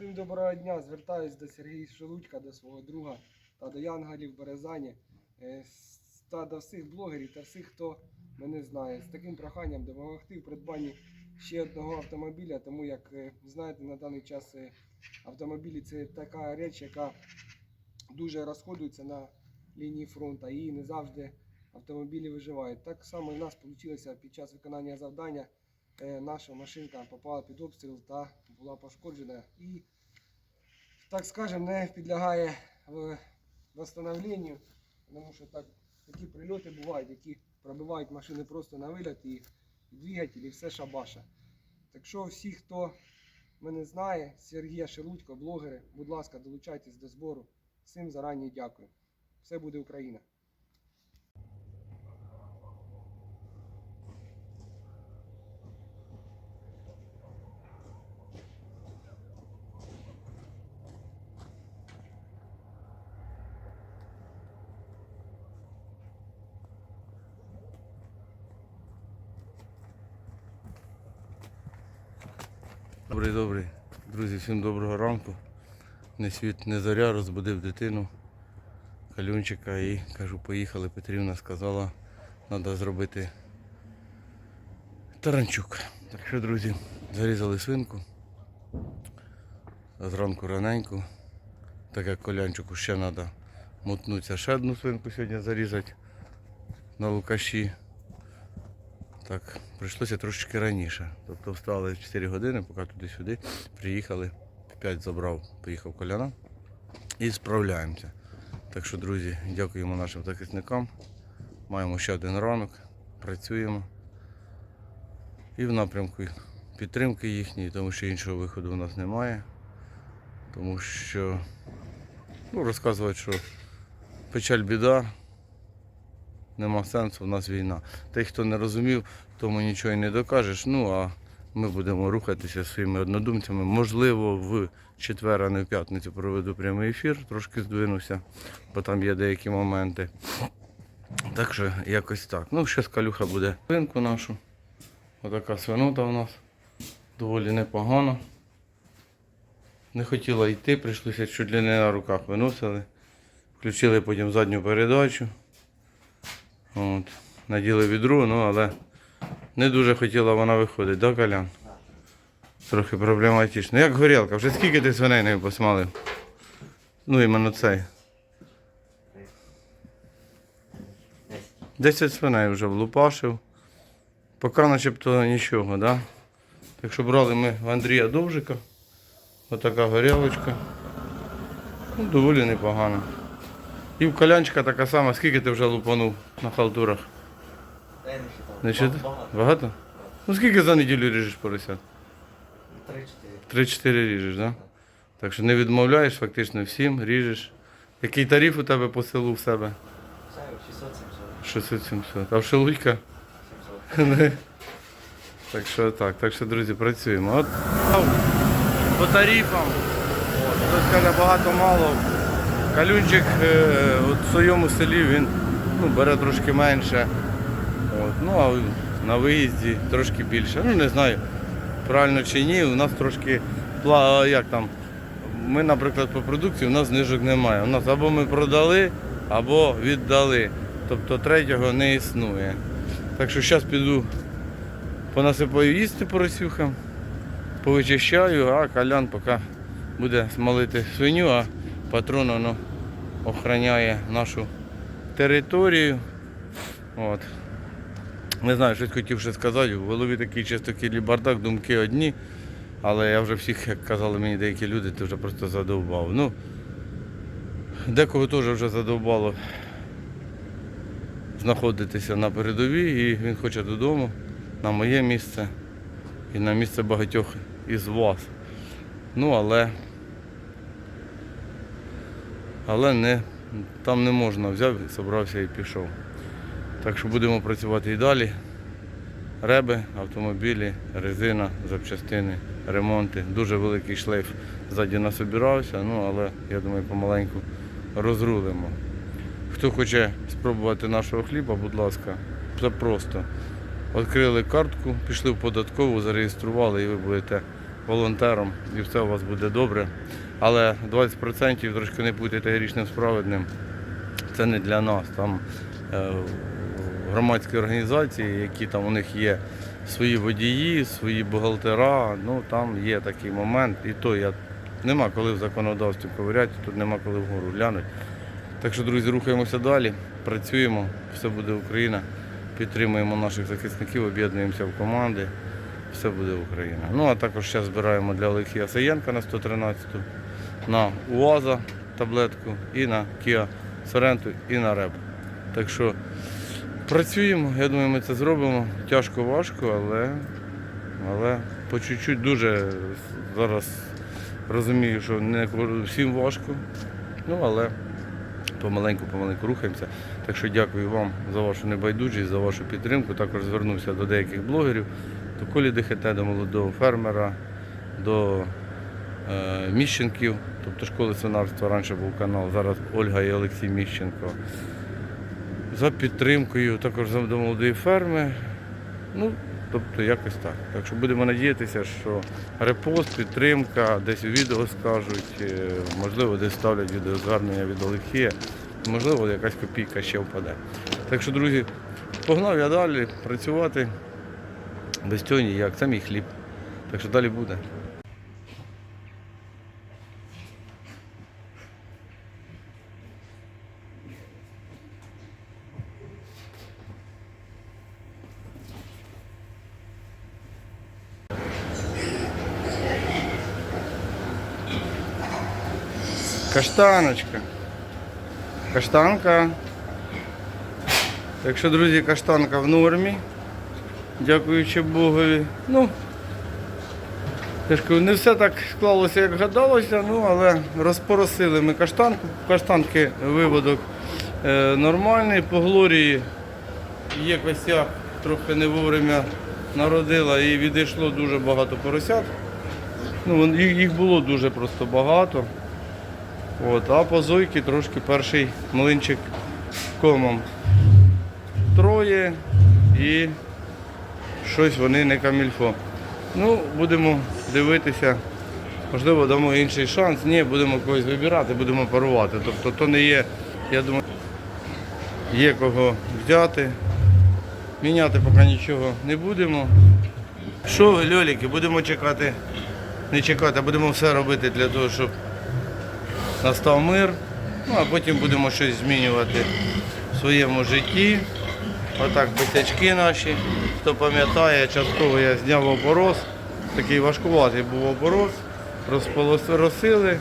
Всім доброго дня. Звертаюсь до Сергія Шелудька, до свого друга та до Янгалів Березані е, та до всіх блогерів та всіх, хто мене знає. З таким проханням допомогти в придбанні ще одного автомобіля, тому як е, знаєте, на даний час е, автомобілі це така реч, яка дуже розходується на лінії фронту і не завжди автомобілі виживають. Так само і в нас вийшло під час виконання завдання. Наша машинка попала під обстріл та була пошкоджена і, так скажемо, не підлягає в- восстановленню, тому що так, такі прильоти бувають, які пробивають машини просто на виліт і двигатель, і все шабаша. Так що всі, хто мене знає, Сергія Шелудько, блогери, будь ласка, долучайтесь до збору. Всім зарані дякую. Все буде Україна. Добрий, добрий. Друзі, всім доброго ранку. Не світ, не зоря, розбудив дитину, калюнчика і кажу, поїхали. Петрівна сказала, треба зробити таранчук. Так що, друзі, зарізали свинку. Зранку раненько. Так як колянчику ще треба мотнутися. Ще одну свинку сьогодні зарізати на лукаші. Так, прийшлося трошечки раніше. Тобто встали 4 години, поки туди-сюди приїхали. 5 забрав, поїхав коляна і справляємося. Так що, друзі, дякуємо нашим захисникам. Маємо ще один ранок, працюємо. І в напрямку підтримки їхньої, тому що іншого виходу у нас немає. Тому що ну, розказувати, що печаль біда, нема сенсу, в нас війна. Той, хто не розумів, тому нічого і не докажеш. Ну а ми будемо рухатися своїми однодумцями. Можливо, в четвер, а не в п'ятницю проведу прямий ефір, трошки здвинуся, бо там є деякі моменти. Так що якось так. Ну, ще скалюха буде свинку нашу. Отака свинота у нас. Доволі непогано. Не хотіла йти, прийшлося чуть ли не на руках виносили. Включили потім задню передачу. От. Наділи відру, ну але не дуже хотіла вона виходити, да, Колян? Трохи проблематично. Як горілка, вже скільки ти свиней нею посмалив? Ну іменно цей. Десять свиней вже влупашив. Поки начебто нічого, да? Так що брали ми в Андрія Довжика. Отака горілочка. Ну, доволі непогано. І в колянчика така сама, скільки ти вже лупанув на халтурах? Я не? Багато. Багато? Ну скільки за неділю ріжеш поросят? Три-чотири. 3-4 ріжеш, так? Да? Так що не відмовляєш фактично всім, ріжеш. Який тариф у тебе по селу в себе? Все, 600-700. 600-700. А в Шелудька? 700. Так що так, так що, друзі, працюємо. От по тарифам. Хтось каже багато мало. Калюнчик е, в своєму селі він ну, бере трошки менше. От, ну а на виїзді трошки більше. Ну не знаю, правильно чи ні. У нас трошки як там. Ми, наприклад, по продукції у нас знижок немає. У нас або ми продали, або віддали. Тобто третього не існує. Так що зараз піду понасипаю їсти поросюхам, повичищаю, а калян поки буде смолити свиню, а патрон воно охороняє нашу територію. От. Не знаю, щось хотів ще сказати, в голові такий чистокілий бардак, думки одні, але я вже всіх, як казали мені деякі люди, ти вже просто задовбав. Ну, декого теж вже задовбало знаходитися на передовій і він хоче додому, на моє місце і на місце багатьох із вас. Ну, але, але не, там не можна взяв, зібрався і пішов. Так що будемо працювати і далі. Реби, автомобілі, резина, запчастини, ремонти. Дуже великий шлейф ззаді нас обірався, ну але я думаю, помаленьку розрулимо. Хто хоче спробувати нашого хліба, будь ласка, це просто. Відкрили картку, пішли в податкову, зареєстрували і ви будете волонтером і все у вас буде добре. Але 20% трошки не будьте грішним справедним. Це не для нас. Там е, громадські організації, які там у них є свої водії, свої бухгалтера. Ну там є такий момент. І то я нема коли в законодавстві ковиряти, тут нема коли вгору глянути. Так що, друзі, рухаємося далі, працюємо, все буде Україна. Підтримуємо наших захисників, об'єднуємося в команди. Все буде Україна. Ну а також зараз збираємо для Олексія Саєнка на 113-ту, на УАЗа таблетку і на Kia Sorento і на РЕБ. Так що працюємо, я думаю, ми це зробимо. Тяжко, важко, але, але по чуть-чуть дуже зараз розумію, що не всім важко. Ну, але помаленьку, помаленьку рухаємося. Так що дякую вам за вашу небайдужість, за вашу підтримку. Також звернувся до деяких блогерів, до Колі ДХТ, до молодого фермера, до е, Міщенків, тобто школи свинарства. Раніше був канал, зараз Ольга і Олексій Міщенко. За підтримкою, також до молодої ферми. Ну, тобто якось так. Так що будемо надіятися, що репост, підтримка, десь відео скажуть, е, можливо, десь ставлять відеозвернення від Олексія, можливо, якась копійка ще впаде. Так що, друзі, погнав я далі працювати. Без цього ніяк, це мій хліб. Так що далі буде. Каштаночка. Каштанка. Так що, друзі, каштанка в нормі. Дякуючи Богові. Ну, я ж кажу, не все так склалося, як гадалося, ну, але розпоросили ми каштанку. Каштанки виводок е, нормальний. По глорії є косяк, трохи не вовремя народила і відійшло дуже багато поросят. Ну, їх було дуже просто багато. От, а по зойки трошки перший млинчик комом. Троє і щось вони не камільфо. Ну, будемо дивитися. Можливо, дамо інший шанс. Ні, будемо когось вибирати, будемо парувати. Тобто то не є, я думаю, є кого взяти. Міняти поки нічого не будемо. Що ви, льоліки, будемо чекати, не чекати, а будемо все робити для того, щоб настав мир, ну а потім будемо щось змінювати в своєму житті. Отак босячки наші. Хто пам'ятає, частково я зняв опорос. Такий важкуватий був опорос. Розполосили.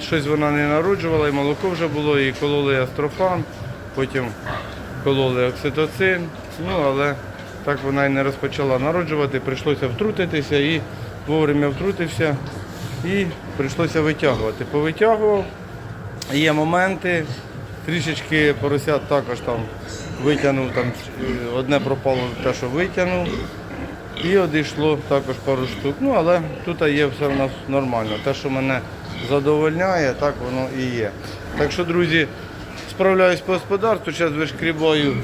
Щось вона не народжувала, і молоко вже було, і кололи астрофан, потім кололи окситоцин. Ну, але так вона і не розпочала народжувати, прийшлося втрутитися і вовремя втрутився і прийшлося витягувати. Повитягував. Є моменти, трішечки поросят також там витягнув, там е, одне пропало те, що витягнув. І одійшло також пару штук. Ну, але тут є все в нас нормально. Те, що мене задовольняє, так воно і є. Так що, друзі, справляюсь по господарству, зараз вишкрібаю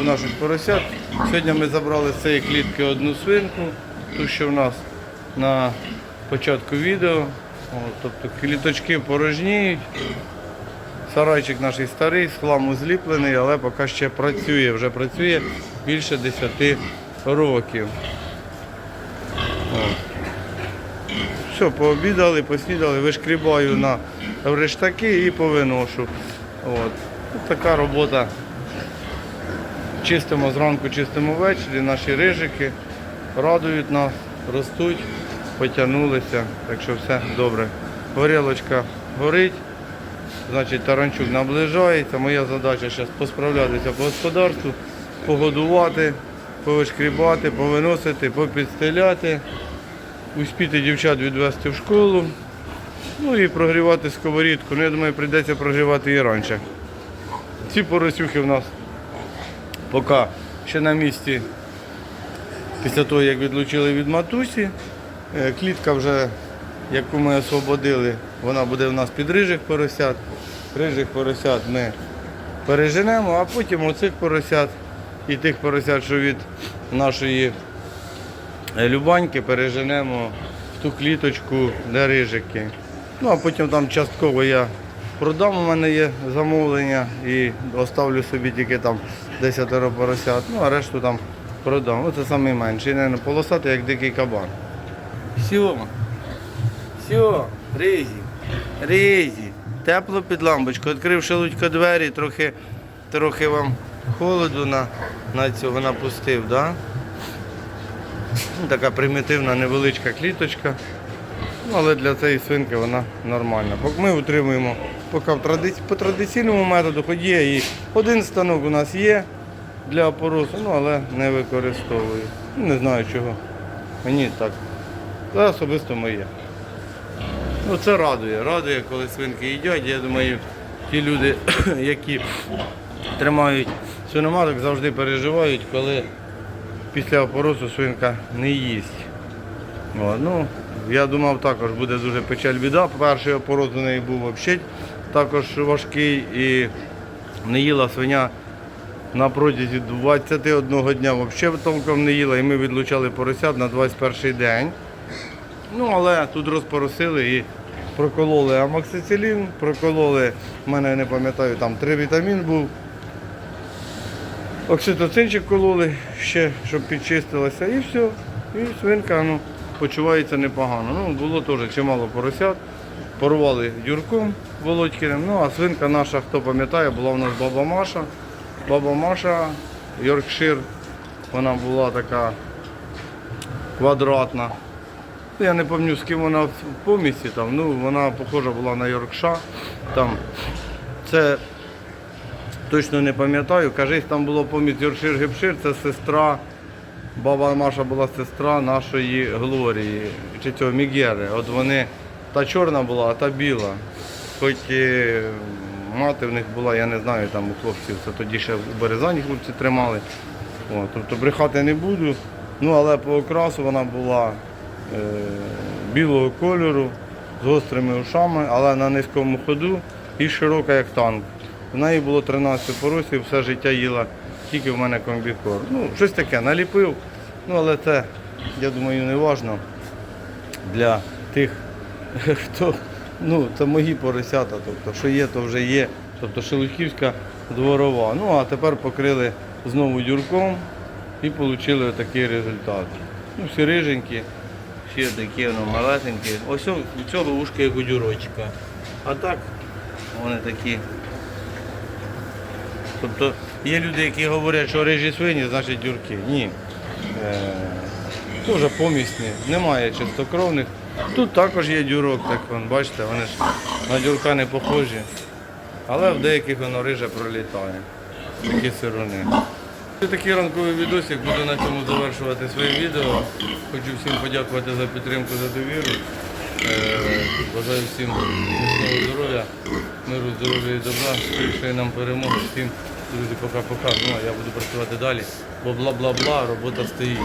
у наших поросят. Сьогодні ми забрали з цієї клітки одну свинку, ту, що в нас на початку відео. О, тобто кліточки порожніють. Сарайчик наш старий, з хламу зліплений, але поки ще працює, вже працює більше 10 років. Все, пообідали, поснідали, вишкрібаю на рештаки і повиношу. От. Така робота. Чистимо зранку, чистимо ввечері, наші рижики радують нас, ростуть, потягнулися, так що все добре. Горілочка горить, значить таранчук наближається. Моя задача зараз посправлятися по господарству, погодувати, повишкрібати, повиносити, попідстеляти, успіти дівчат відвести в школу. Ну і прогрівати сковорідку. Ну, я думаю, прийдеться прогрівати і раніше. Ці поросюхи в нас поки ще на місці після того, як відлучили від матусі. Е, Клітка вже, яку ми освободили, вона буде в нас під рижих поросят. Рижих поросят ми переженемо, а потім оцих поросят і тих поросят, що від нашої е, Любаньки переженемо в ту кліточку для рижики. Ну а потім там частково я продам, у мене є замовлення і оставлю собі тільки там 10 поросят, ну а решту там продам. Оце найменше. Не полосати, як дикий кабан. Все. Все, Ризі. Ризі. Тепло під лампочку. Відкрив шелудько двері, трохи, трохи вам холоду на, на цього напустив, да? Така примітивна невеличка кліточка. Ну, але для цієї свинки вона нормальна. Ми утримуємо поки по традиційному методу, хоч є і один станок у нас є для опоросу, ну але не використовую. Не знаю чого. Мені так. Це особисто моє. Ну це радує. Радує, коли свинки їдять. Я думаю, ті люди, які тримають свиноматок, завжди переживають, коли після опоросу свинка не їсть. От, ну, я думав, також буде дуже печаль біда. Перший опорос у неї був взагалі також важкий і не їла свиня на протязі 21 дня взагалі толком не їла, і ми відлучали поросят на 21 день. Ну, але тут розпоросили і прокололи амоксицилін, прокололи, в мене не пам'ятаю, там три вітамін був. Окситоцинчик кололи ще, щоб підчистилося, і все. І свинка ну, почувається непогано. Ну, було теж чимало поросят. Порвали дюрком Володькиним. Ну, а свинка наша, хто пам'ятає, була у нас баба Маша. Баба Маша, Йоркшир, вона була така квадратна. Я не пам'ятаю, з ким вона в помісті там. Ну, вона похожа була на Йоркша. Там це точно не пам'ятаю. Кажись, там було помість Йоркшир Гепшир, це сестра. Баба Маша була сестра нашої Глорії, чи цього Мігери. От вони, та чорна була, а та біла. Хоч і мати в них була, я не знаю, там у хлопців, це тоді ще в Березані хлопці тримали. От, тобто брехати не буду. Ну, але по окрасу вона була е, білого кольору, з гострими ушами, але на низькому ходу і широка, як танк. В неї було 13 поросів, все життя їла тільки в мене комбікор. Ну, щось таке наліпив. Ну, але це, я думаю, не важно для тих, хто, ну, це мої поросята, тобто, що є, то вже є. Тобто Шелудьківська дворова. Ну, а тепер покрили знову дюрком і отримали такий результат. Ну, всі риженькі, всі такі ну, малесенькі. Ось у цього ушка як у дюрочка. А так, вони такі. Тобто є люди, які говорять, що рижі свині, значить дюрки. Ні. Дуже помісні, немає чистокровних. Тут також є дюрок, так вон, бачите, вони ж на дюрка не похожі. Але в деяких воно риже пролітає. Такі сирони. Такий ранковий відосик, буду на цьому завершувати своє відео. Хочу всім подякувати за підтримку, за довіру. Е, Бажаю всім міцного здоров'я, миру, здоров'я і добра, скорішої нам перемоги. Всім, друзі, пока-пока. Ну, а я буду працювати далі, бо бла-бла-бла, робота стоїть.